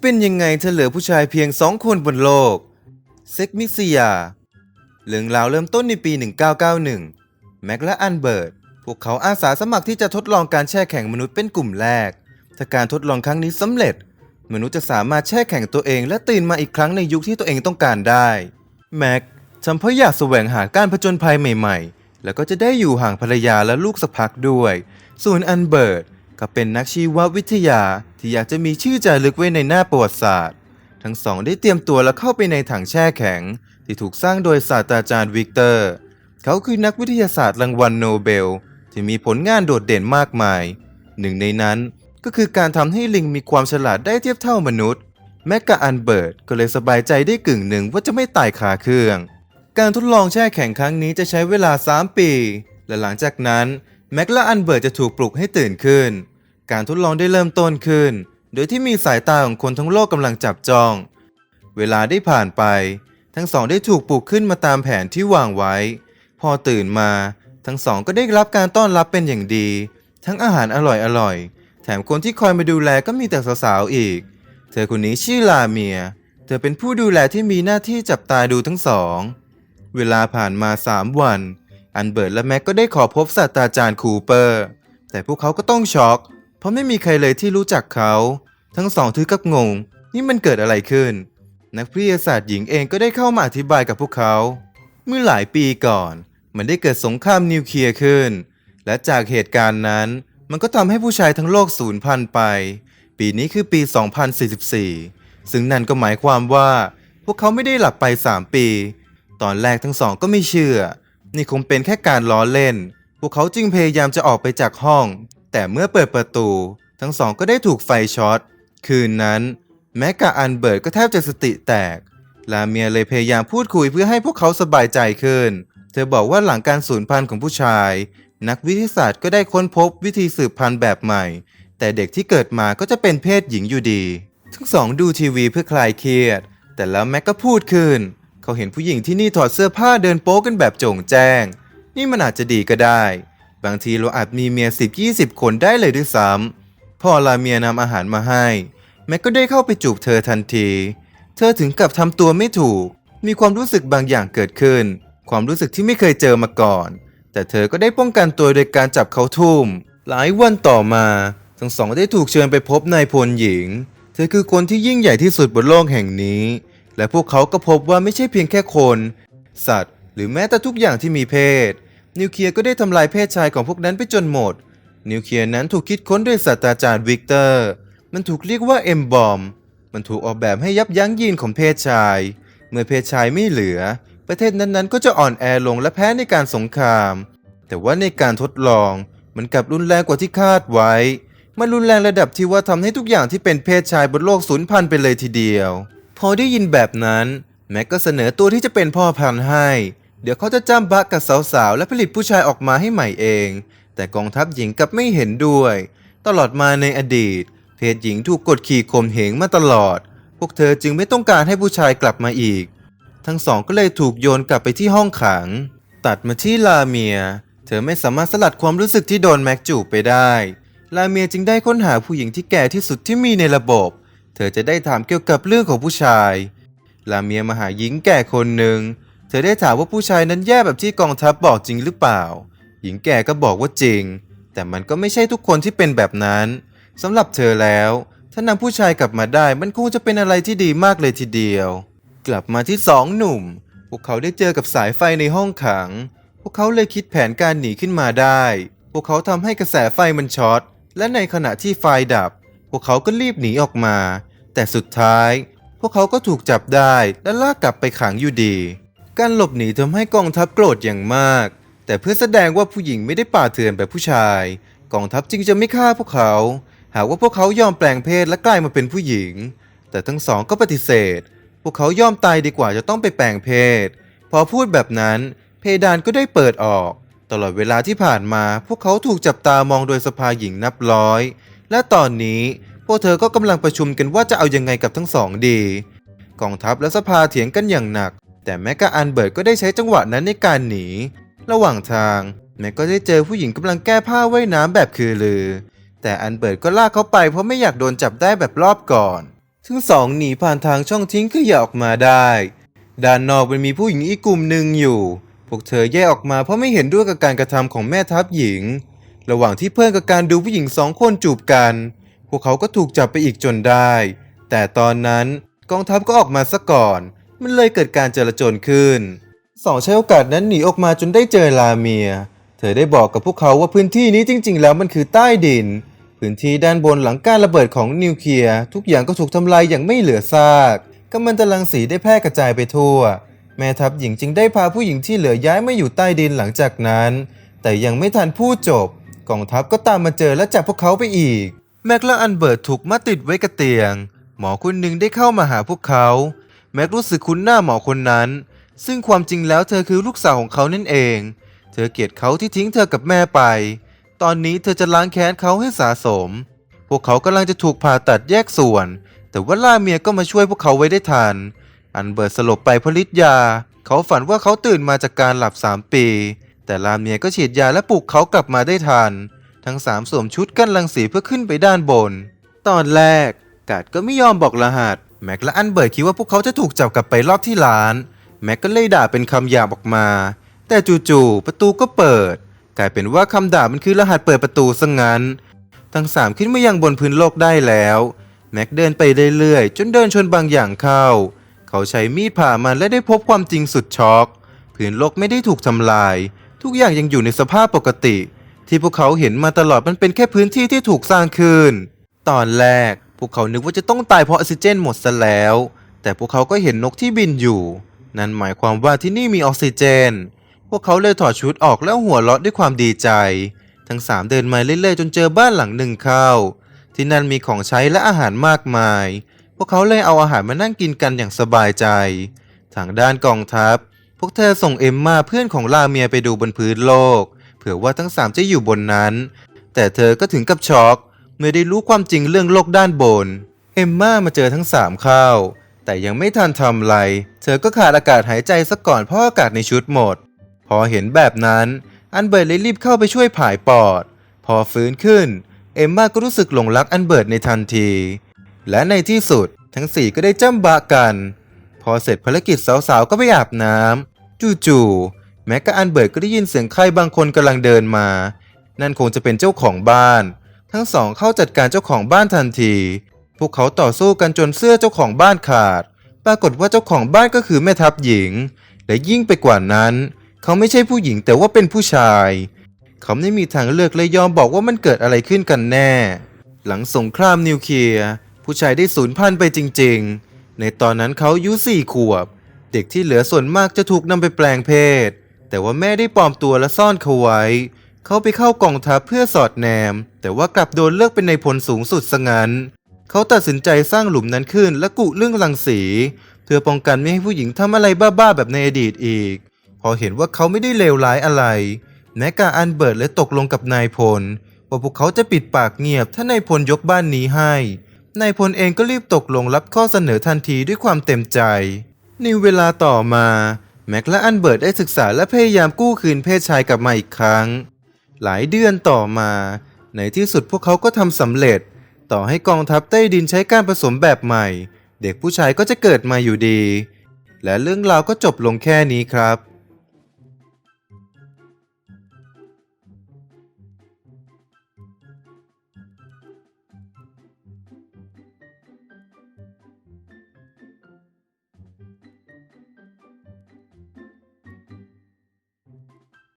เป็นยังไงถ้าเหลือผู้ชายเพียงสองคนบนโลก เซ็กมิซิยา เรื่องราวเริ่มต้นในปี 1991 แม็กและอันเบิร์ต พวกเขาอาสาสมัครที่จะทดลองการแช่แข็งมนุษย์เป็นกลุ่มแรก ถ้าการทดลองครั้งนี้สำเร็จ มนุษย์จะสามารถแช่แข็งตัวเองและตื่นมาอีกครั้งในยุคที่ตัวเองต้องการได้ แม็กทำเพราะอยากแสวงหาการผจญภัยใหม่ๆ แล้วก็จะได้อยู่ห่างภรรยาและลูกสักพักด้วย ส่วนอันเบิร์ตก็เป็นนักชีววิทยา ที่อยากจะมีชื่อจารึกไว้ในหน้าประวัติศาสตร์ ทั้งสองได้เตรียมตัวและเข้าไปในถังแช่แข็ง ที่ถูกสร้างโดยศาสตราจารย์วิกเตอร์ เขาคือนักวิทยาศาสตร์รางวัลโนเบล ที่มีผลงานโดดเด่นมากมาย หนึ่งในนั้นก็คือการทำให้ลิงมีความฉลาดได้เทียบเท่ามนุษย์แม็กกับอันเบิร์ตก็เลยสบายใจได้กึ่งหนึ่งว่าจะไม่ตายคาเครื่อง การทดลองแช่แข็งครั้งนี้จะใช้เวลา 3 ปี และหลังจากนั้นแม็กและอันเบิร์ตจะถูกปลุกให้ตื่นขึ้น การทดลองได้เริ่มต้นขึ้น โดยที่มีสายตาของคนทั้งโลกกำลังจับจ้อง เวลาได้ผ่านไป ทั้งสองได้ถูกปลุกขึ้นมาตามแผนที่วางไว้ พอตื่นมา ทั้งสองก็ได้รับการต้อนรับเป็นอย่างดี ทั้งอาหารอร่อยๆแถมคนที่คอยมาดูแลก็มีแต่สาวๆอีก เธอคนนี้ชื่อลาเมีย เธอเป็นผู้ดูแลที่มีหน้าที่จับตาดูทั้งสอง เวลาผ่านมา3วัน อันเบิร์ตและแม็กก็ได้ขอพบศาสตราจารย์คูเปอร์ แต่พวกเขาก็ต้องช็อก เพราะไม่มีใครเลยที่รู้จักเขา ทั้งสองถือกับงง นี่มันเกิดอะไรขึ้น นักวิทยาศาสตร์หญิงเองก็ได้เข้ามาอธิบายกับพวกเขา เมื่อหลายปีก่อน มันได้เกิดสงครามนิวเคลียร์ขึ้น และจากเหตุการณ์นั้น มันก็ทำให้ผู้ชายทั้งโลกสูญพันธุ์ไป ปีนี้คือปี 2044 ซึ่งนั่นก็หมายความว่า พวกเขาไม่ได้หลับไป 3 ปี ตอนแรกทั้งสองก็ไม่เชื่อ นี่คงเป็นแค่การล้อเล่น พวกเขาจึงพยายามจะออกไปจากห้อง แต่เมื่อเปิดประตู ทั้งสองก็ได้ถูกไฟช็อต คืนนั้น แม้กะอันเบิร์ตก็แทบจะสติแตก ลาเมียเลยพยายามพูดคุยเพื่อให้พวกเขาสบายใจขึ้น เธอบอกว่าหลังการสูญพันธุ์ของผู้ชาย นักวิทยาศาสตร์ก็ได้ค้นพบวิธีสืบพันธุ์แบบใหม่ แต่เด็กที่เกิดมาก็จะเป็นเพศหญิงอยู่ดี ทั้งสองดูทีวีเพื่อคลายเครียด แต่แล้วแม็กก็พูดขึ้น เขาเห็นผู้หญิงที่นี่ถอดเสื้อผ้าเดินโป๊กันแบบโจ่งแจ้ง นี่มันอาจจะดีก็ได้ บางทีเราอาจมีเมียสิบยี่สิบคนได้เลยด้วยซ้ำพอลาเมียนำอาหารมาให้ แม็กก็ได้เข้าไปจูบเธอทันที เธอถึงกับทำตัวไม่ถูก มีความรู้สึกบางอย่างเกิดขึ้น ความรู้สึกที่ไม่เคยเจอมาก่อน แต่เธอก็ได้ป้องกันตัวโดยการจับเขาทุ่ม หลายวันต่อมาทั้งสองได้ถูกเชิญไปพบนายพลหญิง เธอคือคนที่ยิ่งใหญ่ที่สุดบนโลกแห่งนี้ และพวกเขาก็พบว่าไม่ใช่เพียงแค่คน สัตว์ หรือแม้แต่ทุกอย่างที่มีเพศ นิวเคลียร์ก็ได้ทำลายเพศชายของพวกนั้นไปจนหมด นิวเคลียร์นั้นถูกคิดค้นโดยศาสตราจารย์วิกเตอร์ มันถูกเรียกว่าเอ็มบอม มันถูกออกแบบให้ยับยั้งยีนของเพศชาย เมื่อเพศชายไม่เหลือ ประเทศนั้นๆ ก็จะอ่อนแอลงและแพ้ในการสงคราม แต่ว่าในการทดลอง มันกลับรุนแรงกว่าที่คาดไว้ มันรุนแรงระดับที่ว่าทำให้ทุกอย่างที่เป็นเพศชายบนโลกสูญพันธุ์ไปเลยทีเดียว พอได้ยินแบบนั้นแม็กก็เสนอตัวที่จะเป็นพ่อพันธุ์ให้ เดี๋ยวเขาจะจ้ำบะกับสาวๆ และผลิตผู้ชายออกมาให้ใหม่เอง แต่กองทัพหญิงกลับไม่เห็นด้วย ตลอดมาในอดีต เพศหญิงถูกกดขี่ข่มเหงมาตลอด พวกเธอจึงไม่ต้องการให้ผู้ชายกลับมาอีก ทั้งสองก็เลยถูกโยนกลับไปที่ห้องขัง ตัดมาที่ลาเมีย เธอไม่สามารถสลัดความรู้สึกที่โดนแม็กจูบไปได้ ลาเมียจึงได้ค้นหาผู้หญิงที่แก่ที่สุดที่มีในระบบ เธอจะได้ถามเกี่ยวกับเรื่องของผู้ชาย ลาเมียมาหาหญิงแก่คนหนึ่ง เธอได้ถามว่าผู้ชายนั้นแย่แบบที่กองทัพบอกจริงหรือเปล่า หญิงแก่ก็บอกว่าจริง แต่มันก็ไม่ใช่ทุกคนที่เป็นแบบนั้นสำหรับเธอแล้ว ถ้านำผู้ชายกลับมาได้มันคงจะเป็นอะไรที่ดีมากเลยทีเดียว กลับมาที่สองหนุ่ม พวกเขาได้เจอกับสายไฟในห้องขัง พวกเขาเลยคิดแผนการหนีขึ้นมาได้ พวกเขาทำให้กระแสไฟมันช็อต และในขณะที่ไฟดับ พวกเขาก็รีบหนีออกมา แต่สุดท้าย พวกเขาก็ถูกจับได้และลากกลับไปขังอยู่ดี การหลบหนีทำให้กองทัพโกรธอย่างมาก แต่เพื่อแสดงว่าผู้หญิงไม่ได้ป่าเถื่อนแบบผู้ชาย กองทัพจึงจะไม่ฆ่าพวกเขา หากว่าพวกเขายอมแปลงเพศและกลายมาเป็นผู้หญิง แต่ทั้งสองก็ปฏิเสธ พวกเขายอมตายดีกว่าจะต้องไปแปลงเพศ พอพูดแบบนั้น เพดานก็ได้เปิดออก ตลอดเวลาที่ผ่านมา พวกเขาถูกจับตามองโดยสภาหญิงนับร้อย และตอนนี้พวกเธอก็กำลังประชุมกันว่าจะเอายังไงกับทั้งสองดี กองทัพและสภาเถียงกันอย่างหนัก แต่แม้กะอันเบิร์ตก็ได้ใช้จังหวะนั้นในการหนี ระหว่างทาง แม็กก็ได้เจอผู้หญิงกำลังแก้ผ้าว่ายน้ำแบบคือลือ แต่อันเบิร์ตก็ลากเขาไปเพราะไม่อยากโดนจับได้แบบรอบก่อน ทั้งสองหนีผ่านทางช่องทิ้งขยะออกมาได้ ด้านนอกมันมีผู้หญิงอีกกลุ่มหนึ่งอยู่ พวกเธอแยกออกมาเพราะไม่เห็นด้วยกับการกระทำของแม่ทัพหญิง ระหว่างที่เพื่อนกับการดูผู้หญิงสองคนจูบกัน พวกเขาก็ถูกจับไปอีกจนได้ แต่ตอนนั้นกองทัพก็ออกมาซะก่อน มันเลยเกิดการเจรจนขึ้น สองใช้โอกาสนั้นหนีออกมาจนได้เจอลาเมีย เธอได้บอกกับพวกเขาว่าพื้นที่นี้จริง ๆ แล้วมันคือใต้ดิน พื้นที่ด้านบนหลังการระเบิดของนิวเคลียร์ทุกอย่างก็ถูกทำลายอย่างไม่เหลือซากกัมมันตรังสีได้แพร่กระจายไปทั่ว แม่ทัพหญิงจึงได้พาผู้หญิงที่เหลือย้ายมาอยู่ใต้ดินหลังจากนั้น แต่ยังไม่ทันพูดจบกองทัพก็ตามมาเจอและจับพวกเขาไปอีก แม็กและอันเบิร์ตถูกมัดติดไว้กับเตียง หมอคนหนึ่งได้เข้ามาหาพวกเขา แม็กรู้สึกคุ้นหน้าหมอคนนั้น ซึ่งความจริงแล้วเธอคือลูกสาวของเขานั่นเอง เธอเกลียดเขาที่ทิ้งเธอกับแม่ไป ตอนนี้เธอจะล้างแค้นเขาให้สาสม พวกเขากำลังจะถูกผ่าตัดแยกส่วน แต่ว่าล่าเมียก็มาช่วยพวกเขาไว้ได้ทัน อันเบิร์ตสลบไปเพราะฤทธิ์ยา เขาฝันว่าเขาตื่นมาจากการหลับสามปี แต่ลาเมียก็ฉีดยาและปลุกเขากลับมาได้ทัน ทั้งสามสวมชุดกันรังสีเพื่อขึ้นไปด้านบน ตอนแรกกาดก็ไม่ยอมบอกรหัส แม็กและอันเบิร์ตคิดว่าพวกเขาจะถูกจับกลับไปรอบที่ร้าน แม็กก็เลยด่าเป็นคำหยาบออกมา แต่จู่ๆประตูก็เปิด กลายเป็นว่าคำด่ามันคือรหัสเปิดประตูซะงงั้น ทั้งสามขึ้นมายังบนพื้นโลกได้แล้ว แม็กเดินไปเรื่อยๆ จนเดินชนบางอย่างเข้า เขาใช้มีดผ่ามันและได้พบความจริงสุดช็อกพื้นโลกไม่ได้ถูกทำลาย ทุกอย่างยังอยู่ในสภาพปกติ ที่พวกเขาเห็นมาตลอดมันเป็นแค่พื้นที่ที่ถูกสร้างขึ้น ตอนแรก พวกเขานึกว่าจะต้องตายเพราะออกซิเจนหมดซะแล้ว แต่พวกเขาก็เห็นนกที่บินอยู่ นั่นหมายความว่าที่นี่มีออกซิเจน พวกเขาเลยถอดชุดออกแล้วหัวเราะด้วยความดีใจ ทั้งสามเดินมาเรื่อยๆ จนเจอบ้านหลังหนึ่งเข้า ที่นั่นมีของใช้และอาหารมากมาย พวกเขาเลยเอาอาหารมานั่งกินกันอย่างสบายใจ ทางด้านกองทัพ พวกเธอส่งเอมมาเพื่อนของลาเมียไปดูบนพื้นโลก เผื่อว่าทั้งสามจะอยู่บนนั้น แต่เธอก็ถึงกับช็อก เมื่อได้รู้ความจริงเรื่องโลกด้านบน เอมม่ามาเจอทั้งสามข้าว แต่ยังไม่ทันทำอะไร เธอก็ขาดอากาศหายใจซะก่อนเพราะอากาศในชุดหมด พอเห็นแบบนั้น อันเบิร์ตเลยรีบเข้าไปช่วยผายปอด พอฟื้นขึ้น เอมม่าก็รู้สึกหลงรักอันเบิร์ตในทันที และในที่สุดทั้งสี่ก็ได้จ้ำบะกัน พอเสร็จภารกิจสาวๆก็ไปอาบน้ำจู่ๆแม็กกับอันเบิร์ตก็ได้ยินเสียงใครบางคนกำลังเดินมา นั่นคงจะเป็นเจ้าของบ้าน ทั้งสองเข้าจัดการเจ้าของบ้านทันที พวกเขาต่อสู้กันจนเสื้อเจ้าของบ้านขาด ปรากฏว่าเจ้าของบ้านก็คือแม่ทัพหญิง และยิ่งไปกว่านั้น เขาไม่ใช่ผู้หญิงแต่ว่าเป็นผู้ชาย เขาไม่มีทางเลือกเลยยอมบอกว่ามันเกิดอะไรขึ้นกันแน่ หลังสงครามนิวเคลียร์ผู้ชายได้สูญพันธุ์ไปจริง ๆ ในตอนนั้นเขาอายุสี่ขวบ เด็กที่เหลือส่วนมากจะถูกนำไปแปลงเพศ แต่ว่าแม่ได้ปลอมตัวและซ่อนเขาไว้ เขาไปเข้ากองทัพเพื่อสอดแนม แต่ว่ากลับโดนเลือกเป็นในายพลสูงสุดซะงั้น เขาตัดสินใจสร้างหลุมนั้นขึ้นและกุเรื่องรังสี เพื่อป้องกันไม่ให้ผู้หญิงทำอะไรบ้าๆแบบในอดีตอีก พอเห็นว่าเขาไม่ได้เลวร้ายอะไรแมกาอันเบิร์ตเลยตกลงกับนายพลว่าพวกเขาจะปิดปากเงียบถ้านายพลยกบ้านนี้ให้ นายพลเองก็รีบตกลงรับข้อเสนอทันทีด้วยความเต็มใจ ในเวลาต่อมา แม็กและอันเบิร์ตได้ศึกษาและพยายามกู้คืนเพศชายกลับมาอีกครั้ง หลายเดือนต่อมา ในที่สุดพวกเขาก็ทำสำเร็จ ต่อให้กองทัพใต้ดินใช้การผสมแบบใหม่ เด็กผู้ชายก็จะเกิดมาอยู่ดี และเรื่องราวก็จบลงแค่นี้ครับ